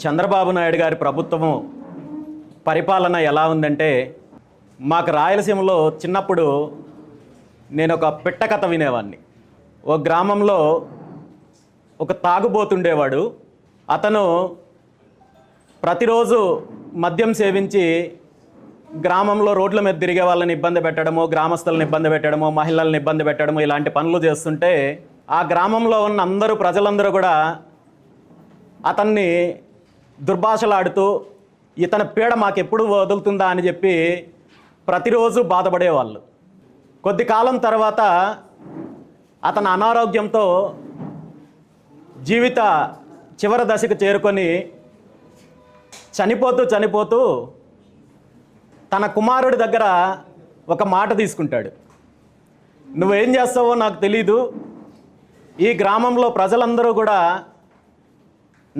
చంద్రబాబు నాయుడు గారి ప్రభుత్వము పరిపాలన ఎలా ఉందంటే మాకు రాయలసీమలో చిన్నప్పుడు నేను ఒక పిట్ట కథ వినేవాడిని ఓ గ్రామంలో ఒక తాగుబోతుండేవాడు. అతను ప్రతిరోజు మద్యం సేవించి గ్రామంలో రోడ్ల మీద తిరిగే వాళ్ళని ఇబ్బంది పెట్టడము గ్రామస్తులను ఇబ్బంది పెట్టడము మహిళలను ఇబ్బంది పెట్టడము ఇలాంటి పనులు చేస్తుంటే ఆ గ్రామంలో ఉన్న అందరూ ప్రజలందరూ కూడా అతన్ని దుర్భాషలాడుతూ ఇతని పీడ మాకెప్పుడు వదులుతుందా? అని చెప్పి ప్రతిరోజు బాధపడేవాళ్ళు. కొద్ది కాలం తర్వాత అతను అనారోగ్యంతో జీవిత చివరి దశకు చేరుకొని చనిపోతూ చనిపోతూ తన కుమారుడి దగ్గర ఒక మాట తీసుకుంటాడు. నువ్వేం చేస్తావో నాకు తెలీదు. ఈ గ్రామంలో ప్రజలందరూ కూడా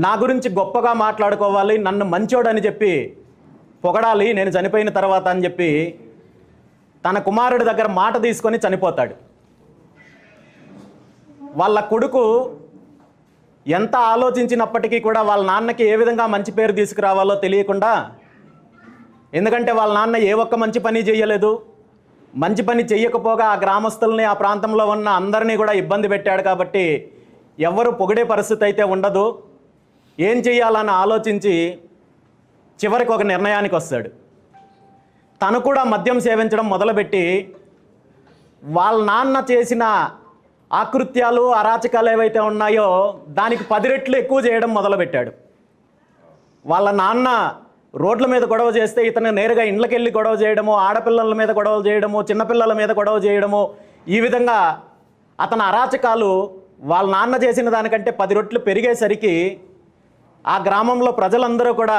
నా గురించి గొప్పగా మాట్లాడుకోవాలి నన్ను మంచోడని చెప్పి పొగడాలి నేను చనిపోయిన తర్వాత అని చెప్పి తన కుమారుడి దగ్గర మాట తీసుకొని చనిపోతాడు. వాళ్ళ కొడుకు ఎంత ఆలోచించినప్పటికీ కూడా వాళ్ళ నాన్నకి ఏ విధంగా మంచి పేరు తీసుకురావాలో తెలియకుండా ఎందుకంటే వాళ్ళ నాన్న ఏ ఒక్క మంచి పని చేయలేదు. మంచి పని చేయకపోగా ఆ గ్రామస్తుల్ని ఆ ప్రాంతంలో ఉన్న అందరినీ కూడా ఇబ్బంది పెట్టాడు కాబట్టి ఎవ్వరు పొగిడే పరిస్థితి అయితే ఉండదు. ఏం చేయాలని ఆలోచించి చివరికి ఒక నిర్ణయానికి వస్తాడు. తను కూడా మద్యం సేవించడం మొదలుపెట్టి వాళ్ళ నాన్న చేసిన ఆకృత్యాలు అరాచకాలు ఏవైతే ఉన్నాయో దానికి పది రెట్లు ఎక్కువ చేయడం మొదలుపెట్టాడు. వాళ్ళ నాన్న రోడ్ల మీద గొడవ చేస్తే ఇతను నేరుగా ఇండ్లకెళ్ళి గొడవ చేయడము ఆడపిల్లల మీద గొడవలు చేయడము చిన్నపిల్లల మీద గొడవ చేయడము ఈ విధంగా అతని అరాచకాలు వాళ్ళ నాన్న చేసిన దానికంటే పది రొట్లు పెరిగేసరికి ఆ గ్రామంలో ప్రజలందరూ కూడా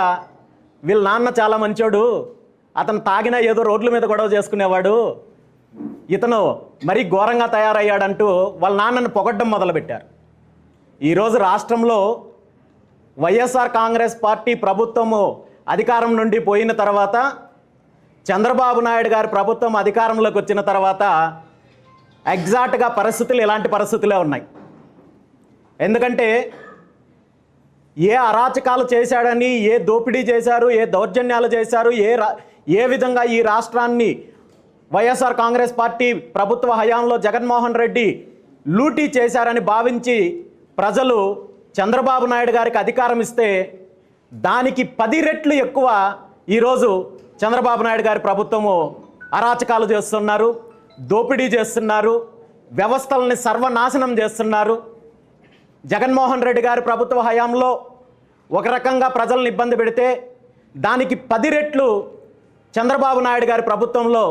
వీళ్ళ నాన్న చాలా మంచోడు. అతను తాగిన ఏదో రోడ్ల మీద గొడవ చేసుకునేవాడు. ఇతను మరీ ఘోరంగా తయారయ్యాడంటూ వాళ్ళ నాన్నను పొగడ్డం మొదలుపెట్టారు. ఈరోజు రాష్ట్రంలో వైఎస్ఆర్ కాంగ్రెస్ పార్టీ ప్రభుత్వము అధికారం నుండి పోయిన తర్వాత చంద్రబాబు నాయుడు గారి ప్రభుత్వం అధికారంలోకి వచ్చిన తర్వాత ఎగ్జాక్ట్గా పరిస్థితులు ఇలాంటి పరిస్థితులే ఉన్నాయి. ఎందుకంటే ఏ అరాచకాలు చేశాడని ఏ దోపిడీ చేశారు ఏ దౌర్జన్యాలు చేశారు ఏ రా ఏ విధంగా ఈ రాష్ట్రాన్ని వైఎస్ఆర్ కాంగ్రెస్ పార్టీ ప్రభుత్వ హయాంలో జగన్మోహన్ రెడ్డి లూటీ చేశారని భావించి ప్రజలు చంద్రబాబు నాయుడు గారికి అధికారం ఇస్తే దానికి పది రెట్లు ఎక్కువ ఈరోజు చంద్రబాబు నాయుడు గారి ప్రభుత్వము అరాచకాలు చేస్తున్నారు దోపిడీ చేస్తున్నారు వ్యవస్థలని సర్వనాశనం చేస్తున్నారు. జగన్మోహన్ రెడ్డి గారి ప్రభుత్వ హయాంలో ఒక రకంగా ప్రజలను ఇబ్బంది పెడితే దానికి పది రెట్లు చంద్రబాబు నాయుడు గారి ప్రభుత్వంలో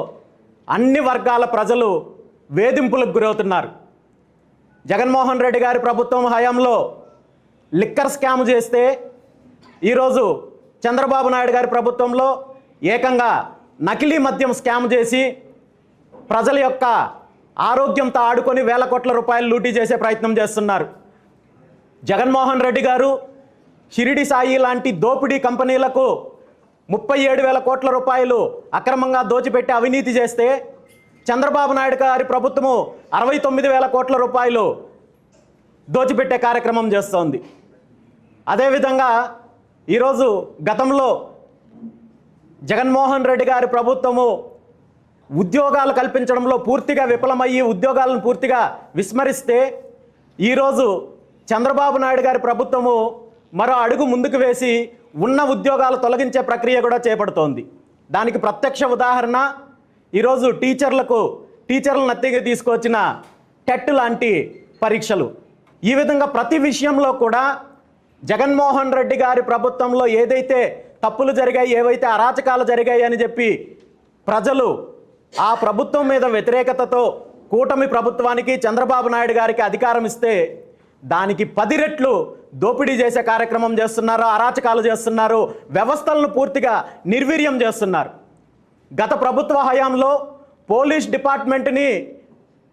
అన్ని వర్గాల ప్రజలు వేధింపులకు గురవుతున్నారు. జగన్మోహన్ రెడ్డి గారి ప్రభుత్వం హయాంలో లిక్కర్ స్కామ్ చేస్తే ఈరోజు చంద్రబాబు నాయుడు గారి ప్రభుత్వంలో ఏకంగా నకిలీ మద్యం స్కామ్ చేసి ప్రజల యొక్క ఆరోగ్యంతో ఆడుకొని వేల కోట్ల రూపాయలు లూటీ చేసే ప్రయత్నం చేస్తున్నారు. జగన్మోహన్ రెడ్డి గారు షిరిడి సాయి లాంటి దోపిడీ కంపెనీలకు ముప్పై ఏడు వేల కోట్ల రూపాయలు అక్రమంగా దోచిపెట్టి అవినీతి చేస్తే చంద్రబాబు నాయుడు గారి ప్రభుత్వము అరవై తొమ్మిది వేల కోట్ల రూపాయలు దోచిపెట్టే కార్యక్రమం చేస్తోంది. అదేవిధంగా ఈరోజు గతంలో జగన్మోహన్ రెడ్డి గారి ప్రభుత్వము ఉద్యోగాలు కల్పించడంలో పూర్తిగా విఫలమయ్యి ఉద్యోగాలను పూర్తిగా విస్మరిస్తే ఈరోజు చంద్రబాబు నాయుడు గారి ప్రభుత్వము మరో అడుగు ముందుకు వేసి ఉన్న ఉద్యోగాలు తొలగించే ప్రక్రియ కూడా చేపడుతోంది. దానికి ప్రత్యక్ష ఉదాహరణ ఈరోజు టీచర్లకు టీచర్లను నత్తిగా తీసుకొచ్చిన టెట్ లాంటి పరీక్షలు. ఈ విధంగా ప్రతి విషయంలో కూడా జగన్మోహన్ రెడ్డి గారి ప్రభుత్వంలో ఏదైతే తప్పులు జరిగాయి ఏవైతే అరాచకాలు జరిగాయి అని చెప్పి ప్రజలు ఆ ప్రభుత్వం మీద వ్యతిరేకతతో కూటమి ప్రభుత్వానికి చంద్రబాబు నాయుడు గారికి అధికారం ఇస్తే దానికి పది రెట్లు దోపిడీ చేసే కార్యక్రమం చేస్తున్నారు అరాచకాలు చేస్తున్నారు వ్యవస్థలను పూర్తిగా నిర్వీర్యం చేస్తున్నారు. గత ప్రభుత్వ హయాంలో పోలీస్ డిపార్ట్మెంట్ని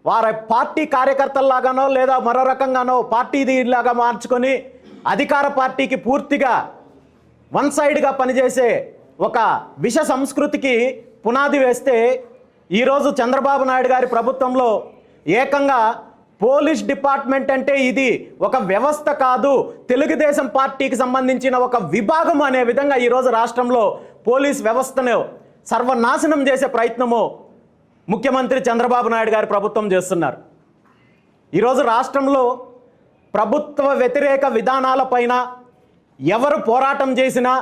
వారి పార్టీ కార్యకర్తల్లాగానో లేదా మరో రకంగానో పార్టీలాగా మార్చుకొని అధికార పార్టీకి పూర్తిగా వన్ సైడ్గా పనిచేసే ఒక విష సంస్కృతికి పునాది వేస్తే ఈరోజు చంద్రబాబు నాయుడు గారి ప్రభుత్వంలో ఏకంగా పోలీస్ డిపార్ట్మెంట్ అంటే ఇది ఒక వ్యవస్థ కాదు. తెలుగుదేశం పార్టీకి సంబంధించిన ఒక విభాగం అనే విధంగా ఈరోజు రాష్ట్రంలో పోలీస్ వ్యవస్థను సర్వనాశనం చేసే ప్రయత్నము ముఖ్యమంత్రి చంద్రబాబు నాయుడు గారి ప్రభుత్వం చేస్తున్నారు. ఈరోజు రాష్ట్రంలో ప్రభుత్వ వ్యతిరేక విధానాలపైన ఎవరు పోరాటం చేసినా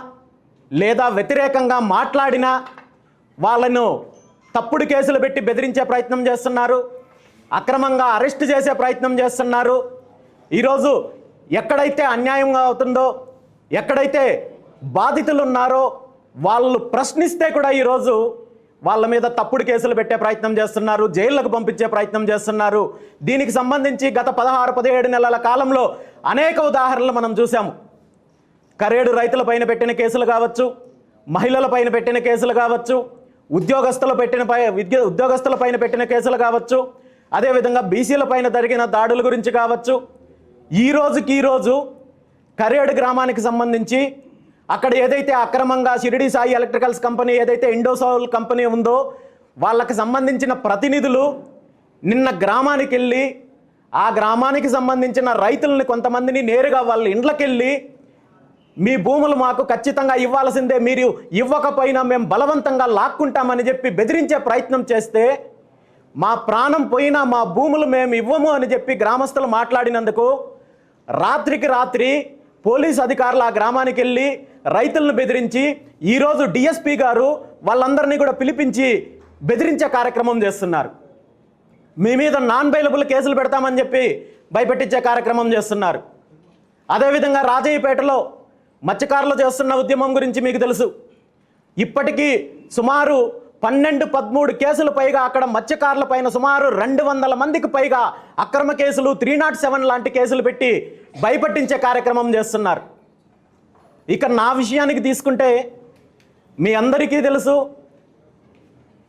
లేదా వ్యతిరేకంగా మాట్లాడినా వాళ్ళను తప్పుడు కేసులు పెట్టి బెదిరించే ప్రయత్నం చేస్తున్నారు. అక్రమంగా అరెస్ట్ చేసే ప్రయత్నం చేస్తున్నారు. ఈరోజు ఎక్కడైతే అన్యాయంగా అవుతుందో ఎక్కడైతే బాధితులు ఉన్నారో వాళ్ళు ప్రశ్నిస్తే కూడా ఈరోజు వాళ్ళ మీద తప్పుడు కేసులు పెట్టే ప్రయత్నం చేస్తున్నారు జైళ్ళకు పంపించే ప్రయత్నం చేస్తున్నారు. దీనికి సంబంధించి గత పదహారు పదిహేడు నెలల కాలంలో అనేక ఉదాహరణలు మనం చూసాము కరేడు రైతుల పైన పెట్టిన కేసులు కావచ్చు మహిళల పైన పెట్టిన కేసులు కావచ్చు ఉద్యోగస్తుల పెట్టిన పై ఉద్యోగస్తుల పైన పెట్టిన కేసులు కావచ్చు అదేవిధంగా బీసీల పైన జరిగిన దాడుల గురించి కావచ్చు ఈ రోజుకి ఈరోజు కరేడు గ్రామానికి సంబంధించి అక్కడ ఏదైతే అక్రమంగా షిరిడి సాయి ఎలక్ట్రికల్స్ కంపెనీ ఏదైతే ఇండోసోల్ కంపెనీ ఉందో వాళ్ళకి సంబంధించిన ప్రతినిధులు నిన్న గ్రామానికి వెళ్ళి ఆ గ్రామానికి సంబంధించిన రైతులని కొంతమందిని నేరుగా వాళ్ళ ఇండ్లకెళ్ళి మీ భూములు మాకు ఖచ్చితంగా ఇవ్వాల్సిందే మీరు ఇవ్వకపోయినా మేము బలవంతంగా లాక్కుంటామని చెప్పి బెదిరించే ప్రయత్నం చేస్తే మా ప్రాణం పోయినా మా భూములు మేము ఇవ్వము అని చెప్పి గ్రామస్తులు మాట్లాడినందుకు రాత్రికి రాత్రి పోలీస్ అధికారులు ఆ గ్రామానికి వెళ్ళి రైతులను బెదిరించి ఈరోజు డిఎస్పి గారు వాళ్ళందరినీ కూడా పిలిపించి బెదిరించే కార్యక్రమం చేస్తున్నారు. మీ మీద నాన్ బైలబుల్ కేసులు పెడతామని చెప్పి భయపెట్టించే కార్యక్రమం చేస్తున్నారు. అదేవిధంగా రాజయ్యపేటలో మత్స్యకారులు చేస్తున్న ఉద్యమం గురించి మీకు తెలుసు. ఇప్పటికీ సుమారు పన్నెండు పదమూడు కేసులు పైగా అక్కడ మత్స్యకారుల పైన సుమారు రెండు వందల మందికి పైగా అక్రమ కేసులు త్రీ నాట్ సెవెన్ లాంటి కేసులు పెట్టి భయపట్టించే కార్యక్రమం చేస్తున్నారు. ఇక నా విషయానికి తీసుకుంటే మీ అందరికీ తెలుసు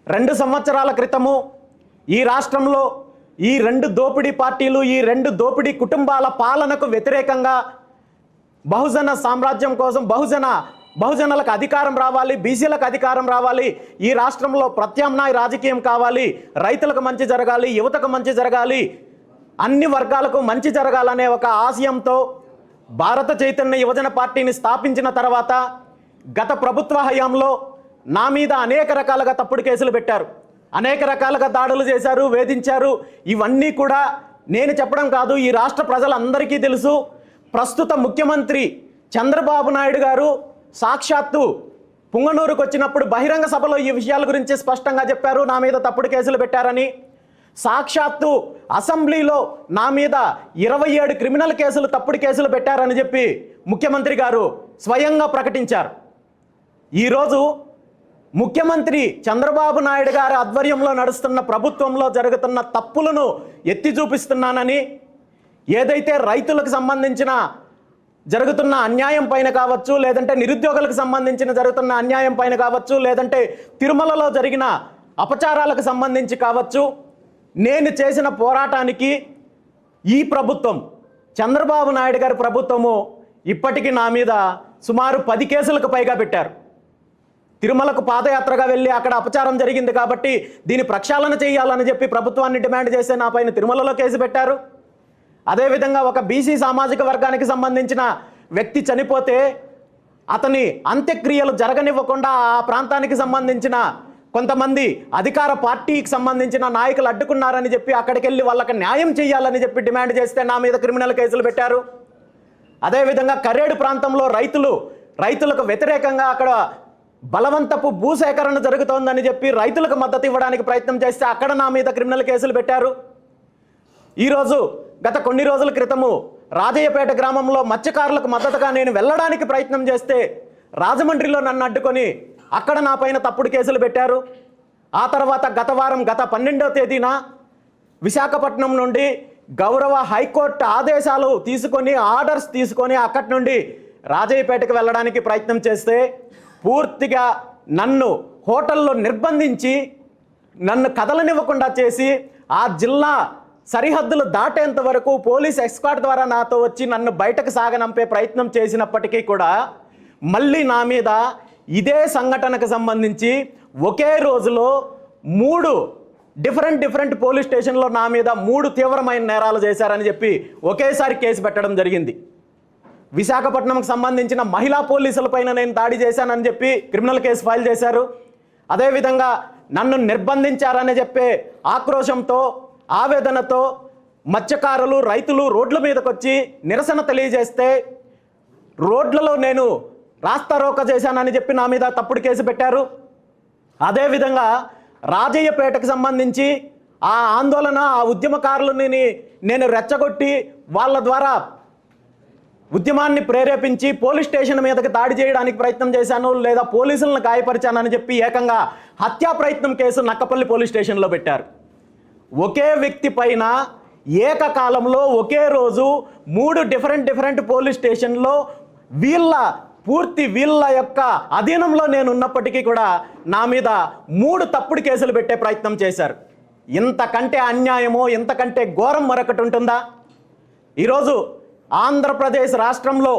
రెండు సంవత్సరాల క్రితము ఈ రాష్ట్రంలో ఈ రెండు దోపిడీ పార్టీలు ఈ రెండు దోపిడీ కుటుంబాల పాలనకు వ్యతిరేకంగా బహుజన సామ్రాజ్యం కోసం బహుజన బహుజనులకు అధికారం రావాలి బీసీలకు అధికారం రావాలి ఈ రాష్ట్రంలో ప్రత్యామ్నాయ రాజకీయం కావాలి రైతులకు మంచి జరగాలి యువతకు మంచి జరగాలి అన్ని వర్గాలకు మంచి జరగాలనే ఒక ఆశయంతో భారత చైతన్య యువజన పార్టీని స్థాపించిన తర్వాత గత ప్రభుత్వ హయాంలో నా మీద అనేక రకాలుగా తప్పుడు కేసులు పెట్టారు. అనేక రకాలుగా దాడులు చేశారు వేధించారు. ఇవన్నీ కూడా నేను చెప్పడం కాదు ఈ రాష్ట్ర ప్రజలందరికీ తెలుసు. ప్రస్తుత ముఖ్యమంత్రి చంద్రబాబు నాయుడు గారు సాక్షాత్తు పుంగనూరుకు వచ్చినప్పుడు బహిరంగ సభలో ఈ విషయాల గురించి స్పష్టంగా చెప్పారు. నా మీద తప్పుడు కేసులు పెట్టారని. సాక్షాత్తు అసెంబ్లీలో నా మీద ఇరవై ఏడు క్రిమినల్ కేసులు తప్పుడు కేసులు పెట్టారని చెప్పి ముఖ్యమంత్రి గారు స్వయంగా ప్రకటించారు. ఈరోజు ముఖ్యమంత్రి చంద్రబాబు నాయుడు గారి ఆధ్వర్యంలో నడుస్తున్న ప్రభుత్వంలో జరుగుతున్న తప్పులను ఎత్తి చూపిస్తున్నానని ఏదైతే రైతులకు సంబంధించిన జరుగుతున్న అన్యాయం పైన కావచ్చు లేదంటే నిరుద్యోగులకు సంబంధించిన జరుగుతున్న అన్యాయం పైన కావచ్చు లేదంటే తిరుమలలో జరిగిన అపచారాలకు సంబంధించి కావచ్చు నేను చేసిన పోరాటానికి ఈ ప్రభుత్వం చంద్రబాబు నాయుడు గారి ప్రభుత్వము ఇప్పటికీ నా మీద సుమారు పది కేసులకు పైగా పెట్టారు. తిరుమలకు పాదయాత్రగా వెళ్ళి అక్కడ అపచారం జరిగింది కాబట్టి దీని ప్రక్షాళన చేయాలని చెప్పి ప్రభుత్వాన్ని డిమాండ్ చేసే నా పైన తిరుమలలో కేసు పెట్టారు. అదేవిధంగా ఒక బీసీ సామాజిక వర్గానికి సంబంధించిన వ్యక్తి చనిపోతే అతని అంత్యక్రియలు జరగనివ్వకుండా ఆ ప్రాంతానికి సంబంధించిన కొంతమంది అధికార పార్టీకి సంబంధించిన నాయకులు అడ్డుకున్నారని చెప్పి అక్కడికి వెళ్ళి వాళ్ళకి న్యాయం చేయాలని చెప్పి డిమాండ్ చేస్తే నా మీద క్రిమినల్ కేసులు పెట్టారు. అదేవిధంగా కరేడు ప్రాంతంలో రైతులు రైతులకు వ్యతిరేకంగా అక్కడ బలవంతపు భూసేకరణ జరుగుతోందని చెప్పి రైతులకు మద్దతు ఇవ్వడానికి ప్రయత్నం చేస్తే అక్కడ నా మీద క్రిమినల్ కేసులు పెట్టారు. ఈరోజు గత కొన్ని రోజుల క్రితము రాజయ్యపేట గ్రామంలో మత్స్యకారులకు మద్దతుగా నేను వెళ్ళడానికి ప్రయత్నం చేస్తే రాజమండ్రిలో నన్ను అడ్డుకొని అక్కడ నా పైన తప్పుడు కేసులు పెట్టారు. ఆ తర్వాత గత వారం గత పన్నెండవ తేదీన విశాఖపట్నం నుండి గౌరవ హైకోర్టు ఆదేశాలు తీసుకొని ఆర్డర్స్ తీసుకొని అక్కడి నుండి రాజయ్యపేటకు వెళ్ళడానికి ప్రయత్నం చేస్తే పూర్తిగా నన్ను హోటల్లో నిర్బంధించి నన్ను కదలనివ్వకుండా చేసి ఆ జిల్లా సరిహద్దులు దాటేంత వరకు పోలీస్ ఎస్కాట్ ద్వారా నాతో వచ్చి నన్ను బయటకు సాగనంపే ప్రయత్నం చేసినప్పటికీ కూడా మళ్ళీ నా మీద ఇదే సంఘటనకు సంబంధించి ఒకే రోజులో మూడు డిఫరెంట్ డిఫరెంట్ పోలీస్ స్టేషన్లో నా మీద మూడు తీవ్రమైన నేరాలు చేశారని చెప్పి ఒకేసారి కేసు పెట్టడం జరిగింది. విశాఖపట్నంకు సంబంధించిన మహిళా పోలీసులపైన నేను దాడి చేశానని చెప్పి క్రిమినల్ కేసు ఫైల్ చేశారు. అదేవిధంగా నన్ను నిర్బంధించారని చెప్పే ఆక్రోశంతో ఆవేదనతో మత్స్యకారులు రైతులు రోడ్ల మీదకి వచ్చి నిరసన తెలియజేస్తే రోడ్లలో నేను రాస్తారోక చేశానని చెప్పి నా మీద తప్పుడు కేసు పెట్టారు. అదేవిధంగా రాజయ్యపేటకు సంబంధించి ఆ ఆందోళన ఆ ఉద్యమకారులని నేను రెచ్చగొట్టి వాళ్ళ ద్వారా ఉద్యమాన్ని ప్రేరేపించి పోలీస్ స్టేషన్ మీదకి దాడి చేయడానికి ప్రయత్నం చేశాను లేదా పోలీసులను గాయపరిచానని చెప్పి ఏకంగా హత్యా ప్రయత్నం కేసు నక్కపల్లి పోలీస్ స్టేషన్లో పెట్టారు. ఒకే వ్యక్తి పైన ఏకకాలంలో ఒకే రోజు మూడు డిఫరెంట్ డిఫరెంట్ పోలీస్ స్టేషన్లో వీళ్ళ పూర్తి వీళ్ళ యొక్క అధీనంలో నేను ఉన్నప్పటికీ కూడా నా మీద మూడు తప్పుడు కేసులు పెట్టే ప్రయత్నం చేశారు. ఇంతకంటే అన్యాయమో ఇంతకంటే ఘోరం మరొకటి ఉంటుందా? ఈరోజు ఆంధ్రప్రదేశ్ రాష్ట్రంలో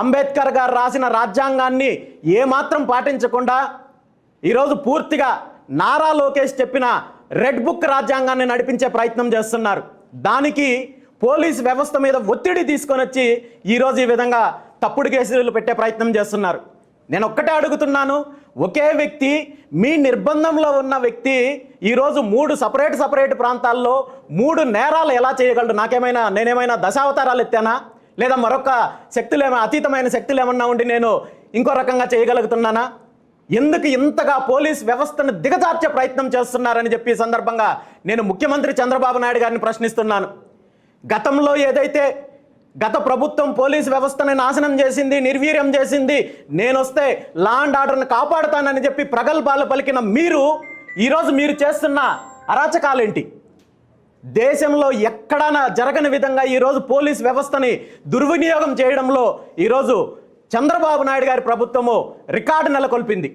అంబేద్కర్ గారు రాసిన రాజ్యాంగాన్ని ఏమాత్రం పాటించకుండా ఈరోజు పూర్తిగా నారా లోకేష్ చెప్పిన రెడ్ బుక్ రాజ్యాంగాన్ని నడిపించే ప్రయత్నం చేస్తున్నారు. దానికి పోలీస్ వ్యవస్థ మీద ఒత్తిడి తీసుకొని వచ్చి ఈరోజు ఈ విధంగా తప్పుడు కేసులు పెట్టే ప్రయత్నం చేస్తున్నారు. నేను ఒక్కటే అడుగుతున్నాను ఒకే వ్యక్తి మీ నిర్బంధంలో ఉన్న వ్యక్తి ఈరోజు మూడు సపరేట్ సపరేట్ ప్రాంతాల్లో మూడు నేరాలు ఎలా చేయగలడు? నాకేమైనా నేనేమైనా దశావతారాలు ఎత్తానా? లేదా మరొక శక్తులు ఏమైనా అతీతమైన శక్తులు ఏమన్నా ఉండి నేను ఇంకో రకంగా చేయగలుగుతున్నానా? ఎందుకు ఇంతగా పోలీస్ వ్యవస్థను దిగజార్చే ప్రయత్నం చేస్తున్నారని చెప్పి సందర్భంగా నేను ముఖ్యమంత్రి చంద్రబాబు నాయుడు గారిని ప్రశ్నిస్తున్నాను. గతంలో ఏదైతే గత ప్రభుత్వం పోలీస్ వ్యవస్థని నాశనం చేసింది నిర్వీర్యం చేసింది నేను వస్తే లా అండ్ ఆర్డర్ని కాపాడుతానని చెప్పి ప్రగల్భాలు పలికిన మీరు ఈరోజు మీరు చేస్తున్న అరాచకాలేంటి? దేశంలో ఎక్కడైనా జరగని విధంగా ఈరోజు పోలీస్ వ్యవస్థని దుర్వినియోగం చేయడంలో ఈరోజు చంద్రబాబు నాయుడు గారి ప్రభుత్వము రికార్డు నెలకొల్పింది.